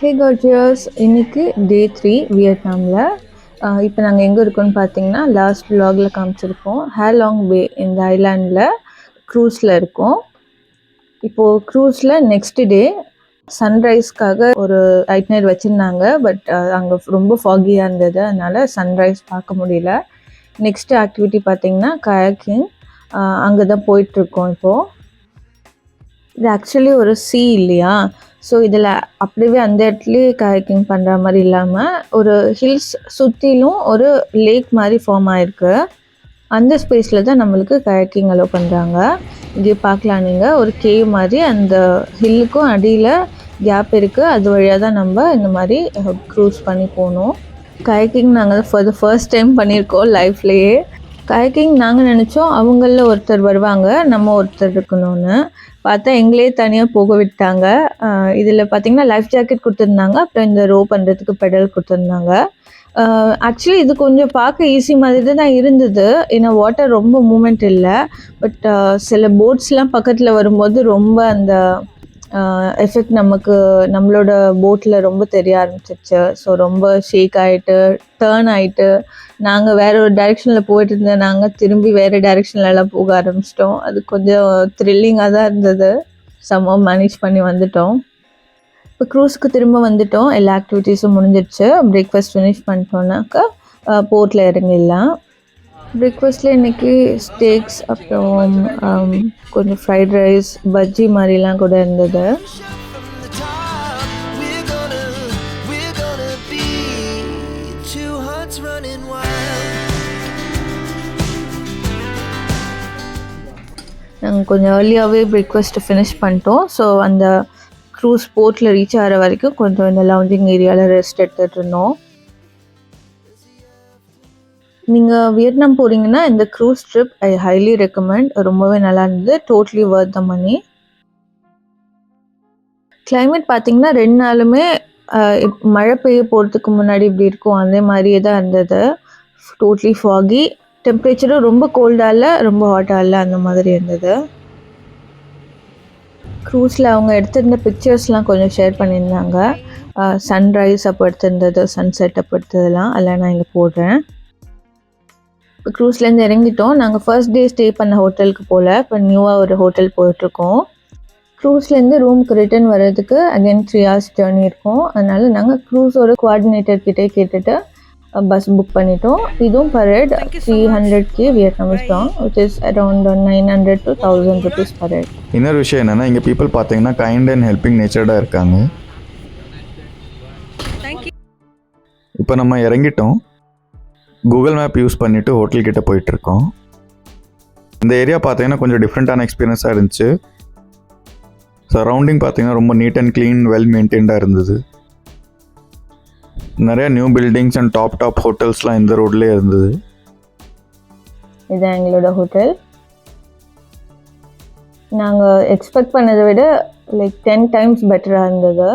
ஹே கார்ஜியர்ஸ் இன்னைக்கு day three வியட்நாமில் இப்போ நாங்கள் எங்கே இருக்கோம்னு பார்த்தீங்கன்னா லாஸ்ட் vlogல காமிச்சிருக்கோம் ஹேலாங் பே இந்த ஐலாண்டில் க்ரூஸில் இருக்கோம். இப்போது க்ரூஸில் நெக்ஸ்ட் டே சன்ரைஸ்க்காக ஒரு ஐட்னர் வச்சுருந்தாங்க. பட் அங்கே ரொம்ப ஃபாகியாக இருந்தது. அதனால் சன்ரைஸ் பார்க்க முடியல. நெக்ஸ்ட் ஆக்டிவிட்டி பார்த்தீங்கன்னா கயாக்கிங் அங்கே தான் போயிட்டுருக்கோம் இப்போது இது ஆக்சுவலி ஒரு சி இல்லையா? ஸோ இதில் அப்படியே அந்த இடத்துலயே கயக்கிங் பண்ணுற மாதிரி இல்லாமல் ஒரு ஹில்ஸ் சுற்றிலும் ஒரு லேக் மாதிரி ஃபார்ம் ஆயிருக்கு. அந்த ஸ்பேஸில் தான் நம்மளுக்கு கயக்கிங் அலோவ் பண்ணுறாங்க இங்கே பார்க்கலாம் நீங்கள் ஒரு கேவ் மாதிரி அந்த ஹில்லுக்கும் அடியில் கேப் இருக்குது அது வழியாக தான் நம்ம இந்த மாதிரி க்ரூஸ் பண்ணி போகணும். கயக்கிங் நாங்கள் ஃபார் த ஃபர்ஸ்ட் டைம் பண்ணியிருக்கோம் லைஃப்லேயே கயக்கிங் நாங்கள் நினச்சோம் அவங்களில் ஒருத்தர் வருவாங்க நம்ம ஒருத்தர் இருக்கணும்னு. பார்த்தா எங்களே தனியாக போக விட்டாங்க. இதில் பார்த்தீங்கன்னா லைஃப் ஜாக்கெட் கொடுத்துருந்தாங்க. அப்புறம் இந்த ரோ பண்ணுறதுக்கு பெடல் கொடுத்துருந்தாங்க. ஆக்சுவலி இது கொஞ்சம் பார்க்க ஈஸி மாதிரி தான் இருந்தது. ஏன்னா வாட்டர் ரொம்ப மூமெண்ட் இல்லை. பட் சில போட்ஸ்லாம் பக்கத்தில் வரும்போது ரொம்ப அந்த எஃபெக்ட் நமக்கு நம்மளோட போட்டில் ரொம்ப தெரிய ஆரம்பிச்சிச்சு ஸோ ரொம்ப ஷேக் ஆகிட்டு டேர்ன் ஆகிட்டு நாங்கள் வேற ஒரு டைரெக்ஷனில் போயிட்டு இருந்த நாங்கள் திரும்பி வேறு டைரெக்ஷன்லலாம் போக ஆரம்பிச்சிட்டோம். அது கொஞ்சம் த்ரில்லிங்காக தான் இருந்தது. செம்ம மேனேஜ் பண்ணி வந்துட்டோம். இப்போ க்ரூஸுக்கு திரும்ப வந்துட்டோம். எல்லா ஆக்டிவிட்டீஸும் முடிஞ்சிடுச்சு. பிரேக்ஃபாஸ்ட் ஃபினிஷ் பண்ணிட்டோம்னாக்கா போட்டில் இறங்கிடலாம். பிரேக்ஃபாஸ்ட்டில் இன்றைக்கி ஸ்டேக்ஸ் அப்புறம் கொஞ்சம் ஃப்ரைட் ரைஸ் பஜ்ஜி மாதிரிலாம் கூட இருந்தது. நாங்கள் கொஞ்சம் ஏர்லியாகவே பிரேக்ஃபாஸ்ட்டு ஃபினிஷ் பண்ணிட்டோம். ஸோ அந்த க்ரூஸ் போர்ட்டில் ரீச் ஆகிற வரைக்கும் கொஞ்சம் இந்த லவுஞ்சிங் ஏரியாவில் ரெஸ்ட் எடுத்துகிட்டு இருந்தோம். நீங்கள் வியட்நாம் போகிறீங்கன்னா இந்த cruise trip I highly recommend ரொம்பவே நல்லா இருந்தது. Totally worth the money climate பார்த்தீங்கன்னா ரெண்டு நாளுமே மழை பெய்ய போகிறதுக்கு முன்னாடி இப்படி இருக்கும். அதே மாதிரியே தான் இருந்தது. டோட்லி ஃபாகி டெம்பரேச்சரும் ரொம்ப கோல்டாக இல்லை ரொம்ப ஹாட்டாக இல்லை அந்த மாதிரி இருந்தது. க்ரூஸில் அவங்க எடுத்திருந்த பிக்சர்ஸ்லாம் கொஞ்சம் ஷேர் பண்ணியிருந்தாங்க. சன்ரைஸ் அப்போ எடுத்திருந்தது சன்செட் அப்போ எடுத்ததெல்லாம். அதெல்லாம் நான் இங்கே போடுறேன். இப்போ க்ரூஸ்லேருந்து இறங்கிட்டோம். நாங்கள் ஃபர்ஸ்ட் டே ஸ்டே பண்ண ஹோட்டலுக்கு போகல இப்போ நியூவாக ஒரு ஹோட்டல் போயிட்டுருக்கோம். க்ரூஸ்லேருந்து ரூமுக்கு ரிட்டர்ன் வர்றதுக்கு அகைன் த்ரீ ஹவர்ஸ் ஜேர்னி இருக்கும். அதனால் நாங்கள் க்ரூஸோட கோஆர்டினேட்டர் கிட்டே கேட்டுட்டு பஸ் புக் பண்ணிட்டோம். இதுவும் per head three hundred K Vietnamese dong which is around nine hundred to thousand rupees per head இன்னொரு விஷயம் என்னென்னா இங்கே பீப்புள் பார்த்தீங்கன்னா கைண்ட் அண்ட் ஹெல்பிங் நேச்சர்டாக இருக்காங்க. இப்போ நம்ம இறங்கிட்டோம். கூகுள் மேப் யூஸ் பண்ணிவிட்டு ஹோட்டல் கிட்ட போயிட்டுருக்கோம். இந்த ஏரியா பார்த்தீங்கன்னா கொஞ்சம் டிஃப்ரெண்ட்டான எக்ஸ்பீரியன்ஸாக இருந்துச்சு. சரௌண்டிங் பார்த்தீங்கன்னா ரொம்ப நீட் அண்ட் க்ளீன் வெல் மெயின்டைன்டாக இருந்தது. நிறைய new buildings and top top ஹோட்டல்ஸ்லாம் இந்த ரோட்லேயே இருந்தது. இதுதான் எங்களோட ஹோட்டல் நாங்கள் எக்ஸ்பெக்ட் பண்ணதை விட லைக் டென் டைம்ஸ் பெட்டராக இருந்தது.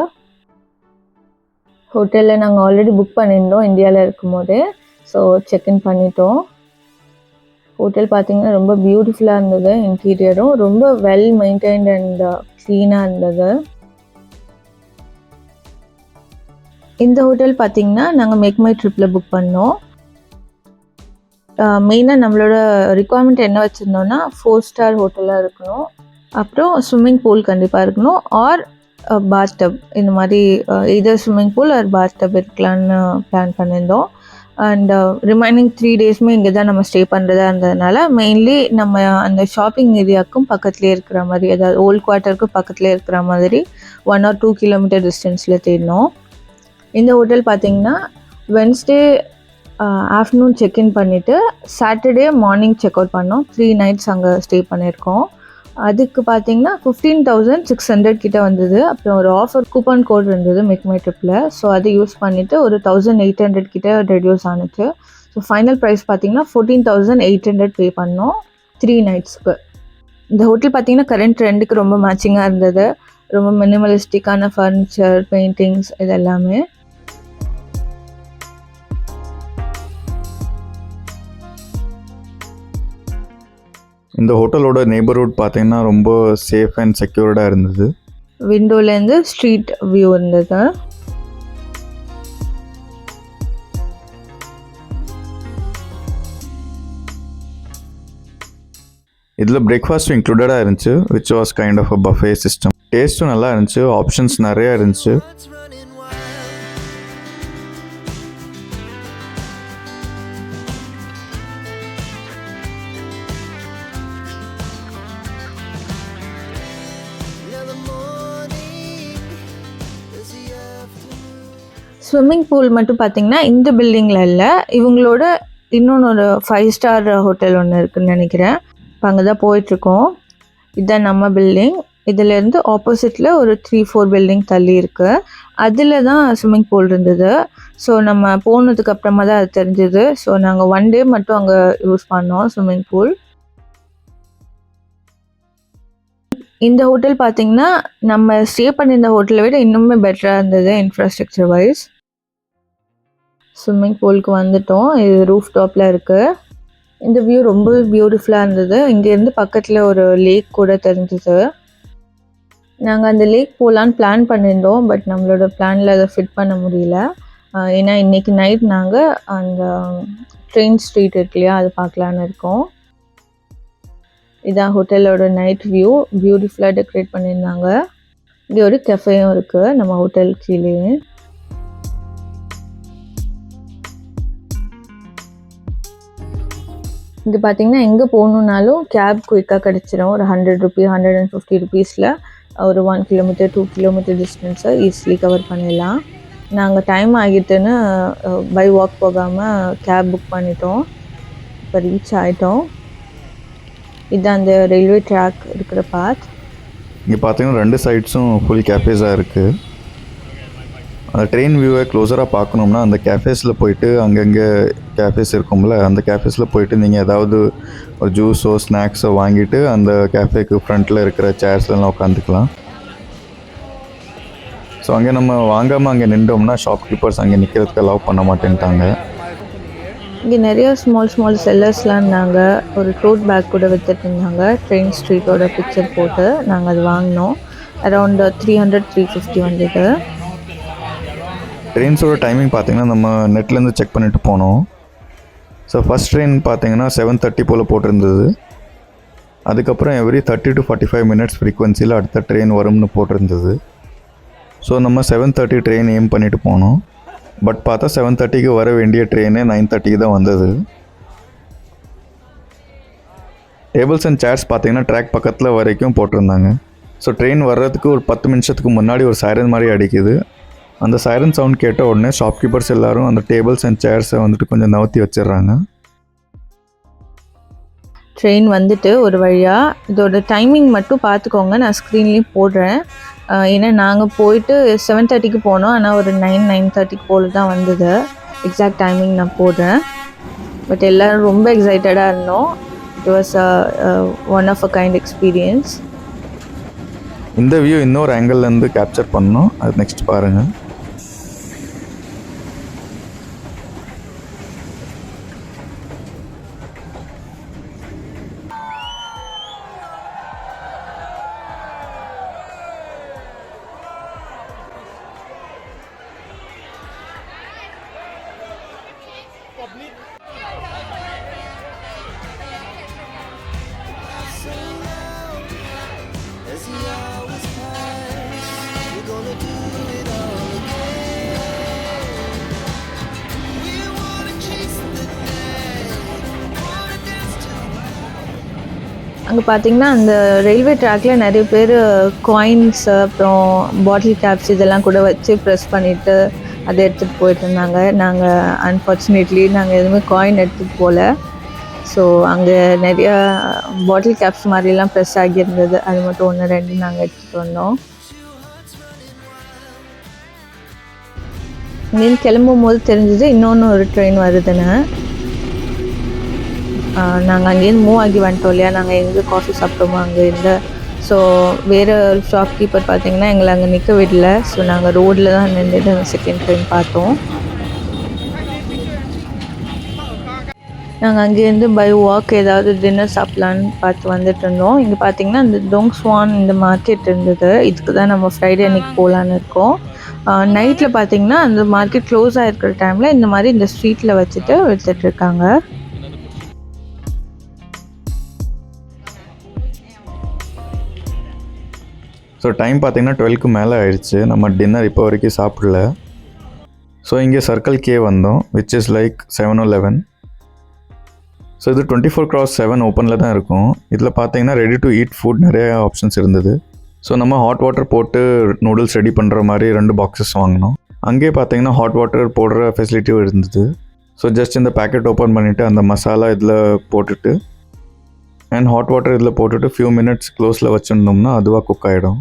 ஹோட்டலில் நாங்கள் ஆல்ரெடி புக் பண்ணியிருந்தோம் இந்தியாவில் இருக்கும்போதே. ஸோ செக்இன் பண்ணிட்டோம். ஹோட்டல் பார்த்தீங்கன்னா ரொம்ப பியூட்டிஃபுல்லாக இருந்தது இன்டீரியரும் ரொம்ப வெல் மெயின்டைன்ட் அண்ட் க்ளீனாக இருந்தது. இந்த ஹோட்டல் பார்த்தீங்கன்னா நாங்கள் மேக் மை ட்ரிப்பில் புக் பண்ணோம். மெயினாக நம்மளோட ரிக்குவயர்மெண்ட் என்ன வச்சுருந்தோன்னா ஃபோர் ஸ்டார் ஹோட்டலாக இருக்கணும். அப்புறம் ஸ்விம்மிங் பூல் கண்டிப்பாக இருக்கணும். ஆர் பாத் டப் இந்த மாதிரி either swimming pool or bath tub இருக்கலான்னு plan பண்ணியிருந்தோம். அண்ட் ரிமைனிங் த்ரீ டேஸுமே இங்கே தான் நம்ம ஸ்டே பண்ணுறதா இருந்ததுனால மெயின்லி நம்ம அந்த ஷாப்பிங் ஏரியாவுக்கும் பக்கத்துலேயே இருக்கிற மாதிரி அதாவது ஓல்ட் குவார்ட்டருக்கும் பக்கத்துலேயே இருக்கிற மாதிரி ஒன் ஆர் டூ கிலோமீட்டர் டிஸ்டன்ஸில் தேடினோம். இந்த ஹோட்டல் பார்த்தீங்கன்னா வென்ஸ்டே ஆஃப்டர்நூன் செக்இன் பண்ணிவிட்டு சாட்டர்டே மார்னிங் செக் அவுட் பண்ணோம். த்ரீ நைட்ஸ் அங்கே ஸ்டே பண்ணியிருக்கோம். அதுக்கு பார்த்தீங்கன்னா ஃபிஃப்டீன் தௌசண்ட் சிக்ஸ் ஹண்ட்ரட் கிட்டே வந்தது. அப்புறம் ஒரு ஆஃபர் கூப்பன் கோட் இருந்தது மேக் மை ட்ரிப்பில் ஸோ அதை யூஸ் பண்ணிவிட்டு ஒரு தௌசண்ட் எயிட் ஹண்ட்ரட் கிட்ட ரெடியூஸ் ஆனுச்சு. ஸோ ஃபைனல் ப்ரைஸ் பார்த்தீங்கன்னா fourteen thousand eight hundred pay பண்ணோம். த்ரீ நைட்ஸ்க்கு இந்த ஹோட்டல் பார்த்தீங்கன்னா கரண்ட் ட்ரெண்டுக்கு ரொம்ப மேட்சிங்காக இருந்தது. ரொம்ப மினிமலிஸ்டிக்கான ஃபர்னிச்சர் பெயிண்டிங்ஸ் இது எல்லாமே. இந்த ஹோட்டலோட நெய்பர்ஹுட் பார்த்தீங்கன்னா ரொம்ப சேஃப் அண்ட் செக்யூர்டாக இருந்தது. விண்டோலேருந்து ஸ்ட்ரீட் வியூ இருந்தது இதில் பிரேக்ஃபாஸ்ட்டும் இன்க்ளூடடாக இருந்துச்சு which was kind of a buffet system டேஸ்ட்டும் நல்லா இருந்துச்சு ஆப்ஷன்ஸ் நிறையா இருந்துச்சு. ஸ்விம்மிங் பூல் மட்டும் பார்த்தீங்கன்னா இந்த பில்டிங்கில் இல்லை. இவங்களோட இன்னொன்று ஒரு ஃபைவ் ஸ்டார் ஹோட்டல் ஒன்று இருக்குன்னு நினைக்கிறேன். இப்போ அங்கே தான் போயிட்டுருக்கோம். இதுதான் நம்ம பில்டிங் இதிலேருந்து ஆப்போசிட்டில் ஒரு த்ரீ ஃபோர் பில்டிங் தள்ளி இருக்குது அதில் தான் ஸ்விம்மிங் பூல் இருந்தது. ஸோ நம்ம போனதுக்கு அப்புறமா தான் அது தெரிஞ்சது. ஸோ நாங்கள் ஒன் டே மட்டும் அங்கே யூஸ் பண்ணோம் ஸ்விம்மிங் பூல் இந்த ஹோட்டல் பார்த்தீங்கன்னா நம்ம ஸ்டே பண்ணியிருந்த ஹோட்டலை விட இன்னுமே பெட்டராக இருந்தது இன்ஃப்ராஸ்ட்ரக்சர் வைஸ் ஸ்விம்மிங் பூலுக்கு வந்துட்டோம். இது ரூஃப் டாப்பில் இருக்குது இந்த வியூ ரொம்ப பியூட்டிஃபுல்லாக இருந்தது. இங்கேருந்து பக்கத்தில் ஒரு லேக் கூட தெரிஞ்சது. நாங்கள் அந்த லேக் போகலான்னு பிளான் பண்ணியிருந்தோம். பட் நம்மளோட பிளானில் அதை ஃபிட் பண்ண முடியல. ஏன்னா இன்றைக்கி நைட் நாங்கள் அந்த ட்ரெயின் ஸ்ட்ரீட் இருக்கு இல்லையா அது பார்க்கலான்னு இருக்கோம். இதான் ஹோட்டலோட நைட் வியூ பியூட்டிஃபுல்லாக டெக்கரேட் பண்ணியிருந்தாங்க. இங்கே ஒரு கெஃபேயும் இருக்குது நம்ம ஹோட்டல் கீழே இங்கே பார்த்தீங்கன்னா எங்கே போகணுன்னாலும் கேப் குயிக்காக கிடச்சிரும். ஒரு hundred rupees hundred and fifty ருபீஸில் ஒரு ஒன் கிலோமீட்டர் டூ கிலோமீட்டர் டிஸ்டன்ஸை ஈஸிலி கவர் பண்ணிடலாம். நாங்கள் டைம் ஆகிட்டுன்னு பை வாக் போகாமல் கேப் புக் பண்ணிட்டோம். இப்போ ரீச் ஆகிட்டோம் இது அந்த ரயில்வே ட்ராக் இருக்கிற பாத் இங்கே பார்த்தீங்கன்னா ரெண்டு சைட்ஸும் ஃபுல் கேஃபேஸாக இருக்குது அந்த ட்ரெயின் வியூவை க்ளோஸராக பார்க்கணும்னா அந்த கேஃபேஸில் போயிட்டு அங்கங்கே கேஃபேஸ் இருக்கும்ல அந்த கேஃபேஸில் போயிட்டு நீங்கள் ஏதாவது ஒரு ஜூஸோ ஸ்நாக்ஸோ வாங்கிட்டு அந்த கேஃபேக்கு ஃப்ரண்ட்டில் இருக்கிற சேர்ஸ்லாம் உட்காந்துக்கலாம். ஸோ அங்கே நம்ம வாங்காமல் அங்கே நின்றோம்னா ஷாப் கீப்பர்ஸ் அங்கே நிற்கிறதுக்கு அலோவ் பண்ண மாட்டேன்ட்டாங்க. இங்கே நிறைய ஸ்மால் ஸ்மால் செல்லர்ஸ்லாம் இருந்தாங்க. ஒரு டோட் பேக் கூட வித்துட்டு இருந்தாங்க. ட்ரெயின் ஸ்ட்ரீட்டோட பிக்சர் போட்டு நாங்கள் அது வாங்கினோம். Around three hundred three fifty வந்தது. ட்ரெயின்ஸோட டைமிங் பார்த்தீங்கன்னா நம்ம நெட்லேருந்து செக் பண்ணிட்டு போனோம். ஸோ ஃபஸ்ட் ட்ரெயின் பார்த்தீங்கன்னா செவன் தேர்ட்டி போல் போட்டிருந்தது. அதுக்கப்புறம் every thirty to forty five minutes ஃப்ரீக்வன்சியில் அடுத்த ட்ரெயின் வரும்னு போட்டிருந்தது. ஸோ நம்ம செவன் தேர்ட்டி ட்ரெயின் எய்ம் பண்ணிட்டு போனோம். பட் பார்த்தா செவன் தேர்ட்டிக்கு வர வேண்டிய ட்ரெயினே நைன் தேர்ட்டிக்கு தான் வந்தது. டேபிள்ஸ் அண்ட் சேர்ஸ் பார்த்தீங்கன்னா ட்ராக் பக்கத்தில் வரைக்கும் போட்டிருந்தாங்க. ஸோ ட்ரெயின் வர்றதுக்கு ஒரு பத்து நிமிஷத்துக்கு முன்னாடி ஒரு சைரன் மாதிரி அடிக்குது. அந்த சைரன் சவுண்ட் கேட்ட உடனே ஷாப்கீப்பர்ஸ் எல்லாரும் அந்த டேபிள்ஸ் அண்ட் சேர்ஸை வந்துட்டு கொஞ்சம் நவுத்தி வச்சிடுறாங்க. ட்ரெயின் வந்துட்டு ஒரு வழியாக இதோட டைமிங் மட்டும் பார்த்துக்கோங்க நான் ஸ்க்ரீன்லேயும் போடுறேன். ஏன்னா நாங்கள் போயிட்டு செவன் தேர்ட்டிக்கு போனோம் ஆனால் ஒரு நைன் நைன் தேர்ட்டிக்கு போல தான் வந்தது. எக்ஸாக்ட் டைமிங் நான் போடுறேன். பட் எல்லோரும் ரொம்ப எக்ஸைட்டடாக இருந்தோம். It was one of a kind experience இந்த வியூ இன்னொரு ஆங்கிள்லேருந்து கேப்சர் பண்ணோம். அது நெக்ஸ்ட் பாருங்கள் public. அங்கே பார்த்தீங்கன்னா அந்த ரயில்வே ட்ராக்ல நிறைய பேர் காயின்ஸ் அப்புறம் பாட்டில் கேப்ஸ் இதெல்லாம் கூட வச்சு ப்ரெஸ் பண்ணிவிட்டு அதை எடுத்துகிட்டு போயிட்டுருந்தாங்க நாங்கள் அன்ஃபார்ச்சுனேட்லி நாங்கள் எதுவுமே காயின் எடுத்துகிட்டு போகல ஸோ அங்கே நிறையா பாட்டில் கேப்ஸ் மாதிரிலாம் ப்ரெஸ் ஆகியிருந்தது. அது மட்டும் ஒன்று ரெண்டு நாங்கள் எடுத்துகிட்டு வந்தோம். இங்கேருந்து கிளம்பும் போது தெரிஞ்சது இன்னொன்று ஒரு ட்ரெயின் வருதுன்னு. நாங்கள் அங்கேருந்து மூவ் ஆகி வந்துட்டோம் இல்லையா? நாங்கள் எங்கே காஃபி சாப்பிட்டோமோ அங்கே இருந்த ஸோ வேறு ஷாப் கீப்பர் பார்த்தீங்கன்னா எங்களை அங்கே நிற்க விடல. ஸோ நாங்கள் ரோட்டில் தான் நின்றுட்டு அந்த செகண்ட் ட்ரெயின் பார்த்தோம். நாங்கள் அங்கேருந்து பை வாக் ஏதாவது டின்னர் சாப்பிட்லான்னு பார்த்து வந்துட்டு இருந்தோம். இங்கே பார்த்தீங்கன்னா இந்த டோங் ஸ்வான் இந்த மார்க்கெட் இருந்தது. இதுக்கு தான் நம்ம ஃப்ரைடே அன்னைக்கு போகலான்னு இருக்கோம். நைட்டில் பார்த்தீங்கன்னா அந்த மார்க்கெட் க்ளோஸ் ஆகிருக்கிற டைமில் இந்த மாதிரி இந்த ஸ்ட்ரீட்டில் வச்சுட்டு விற்றுட்ருக்காங்க ஸோ டைம் பார்த்தீங்கன்னா டுவெல்க்கு மேலே ஆயிடுச்சு நம்ம டின்னர் இப்போ வரைக்கும் சாப்பிடல. ஸோ இங்கே சர்க்கிள் கே வந்தோம் which is like seven O eleven so இது டுவெண்ட்டி ஃபோர் க்ராஸ் செவன் ஓப்பனில் தான் இருக்கும். இதில் பார்த்தீங்கன்னா ரெடி டு ஈட் ஃபுட் நிறைய ஆப்ஷன்ஸ் இருந்தது. ஸோ நம்ம ஹாட் வாட்டர் போட்டு நூடுல்ஸ் ரெடி பண்ணுற மாதிரி ரெண்டு பாக்ஸஸ் வாங்கினோம். அங்கேயே பார்த்தீங்கன்னா ஹாட் வாட்டர் போடுற ஃபெசிலிட்டியும் இருந்தது. ஸோ ஜஸ்ட் இந்த பேக்கெட் ஓப்பன் பண்ணிவிட்டு அந்த மசாலா இதில் போட்டுட்டு அண்ட் ஹாட் வாட்டர் இதில் போட்டுட்டு ஃபியூ மினிட்ஸ் க்ளோஸில் வச்சுருந்தோம்னா அதுவாக குக் ஆகிடும்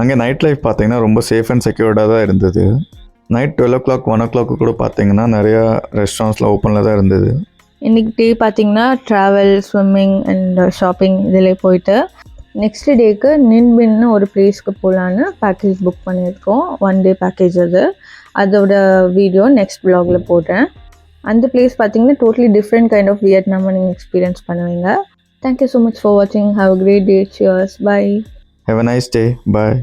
அங்கே நைட் லைஃப் பார்த்தீங்கன்னா ரொம்ப சேஃப் அண்ட் செக்யூர்டாக தான் இருந்தது. Night twelve o'clock one ஓ கிளாக்கு கூட பார்த்தீங்கன்னா நிறையா ரெஸ்டாரண்ட்ஸ்லாம் ஓப்பனில் தான் இருந்தது. இன்னைக்கு டே பார்த்தீங்கன்னா ட்ராவல் ஸ்விம்மிங் அண்ட் ஷாப்பிங் இதில் போயிட்டு நெக்ஸ்ட் டேக்கு நின்பின்னு ஒரு பிளேஸ்க்கு போகலான்னு பேக்கேஜ் புக் பண்ணியிருக்கோம். ஒன் டே பேக்கேஜ் அது. அதோட வீடியோ நெக்ஸ்ட் ப்ளாகில் போடுறேன். அந்த பிளேஸ் பார்த்தீங்கன்னா டோட்டலி டிஃப்ரெண்ட் கைண்ட் ஆஃப் வியட்நாமை நீங்கள் எக்ஸ்பீரியன்ஸ் பண்ணுவீங்க thank you so much for வாட்சிங் have great day cheers bye have a nice day bye